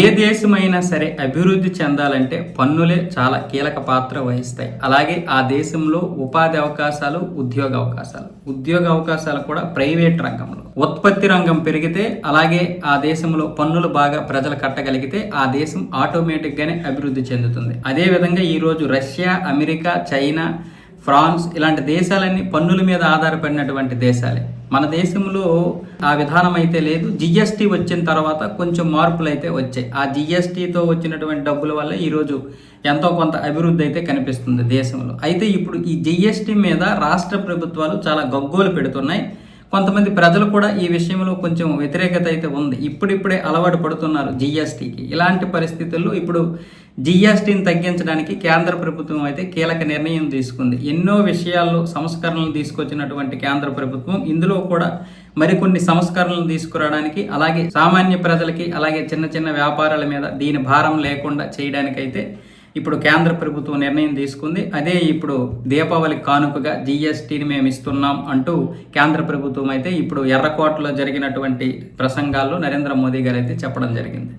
ఏ దేశమైనా సరే అభివృద్ధి చెందాలంటే పన్నులే చాలా కీలక పాత్ర వహిస్తాయి. అలాగే ఆ దేశంలో ఉపాధి అవకాశాలు ఉద్యోగ అవకాశాలు. ఉద్యోగ అవకాశాలు కూడా ప్రైవేట్ రంగంలో. ఉత్పత్తి రంగం పెరిగితే అలాగే ఆ దేశంలో పన్నులు బాగా ప్రజలు కట్టగలిగితే ఆ దేశం ఆటోమేటిక్గానే అభివృద్ధి చెందుతుంది. అదేవిధంగా ఈరోజు రష్యా అమెరికా చైనా ఫ్రాన్స్ ఇలాంటి దేశాలన్నీ పన్నుల మీద ఆధారపడినటువంటి దేశాలే. మన దేశంలో ఆ విధానం అయితే లేదు జిఎస్టీ వచ్చిన తర్వాత కొంచెం మార్పులు అయితే వచ్చాయి. ఆ జిఎస్టీతో వచ్చినటువంటి డబ్బుల వల్ల ఈరోజు ఎంతో కొంత అభివృద్ధి అయితే కనిపిస్తుంది దేశంలో. అయితే ఇప్పుడు ఈ జిఎస్టీ మీద రాష్ట్ర ప్రభుత్వాలు చాలా గగ్గోలు పెడుతున్నాయి. కొంతమంది ప్రజలు కూడా ఈ విషయంలో కొంచెం వ్యతిరేకత అయితే ఉంది. ఇప్పుడిప్పుడే అలవాటు పడుతున్నారు జిఎస్టీకి ఇలాంటి పరిస్థితుల్లో ఇప్పుడు జిఎస్టీని తగ్గించడానికి కేంద్ర ప్రభుత్వం అయితే కీలక నిర్ణయం తీసుకుంది. ఎన్నో విషయాల్లో సంస్కరణలు తీసుకొచ్చినటువంటి కేంద్ర ప్రభుత్వం ఇందులో కూడా మరికొన్ని సంస్కరణలు తీసుకురావడానికి అలాగే సామాన్య ప్రజలకి అలాగే చిన్న చిన్న వ్యాపారాల మీద దీని భారం లేకుండా చేయడానికైతే ఇప్పుడు కేంద్ర ప్రభుత్వం నిర్ణయం తీసుకుంది. అదే ఇప్పుడు దీపావళి కానుకగా జిఎస్టీని మేము ఇస్తున్నాం అంటూ కేంద్ర ప్రభుత్వం అయితే ఇప్పుడు ఎర్రకోటలో జరిగినటువంటి ప్రసంగాల్లో నరేంద్ర మోదీ గారు అయితే చెప్పడం జరిగింది.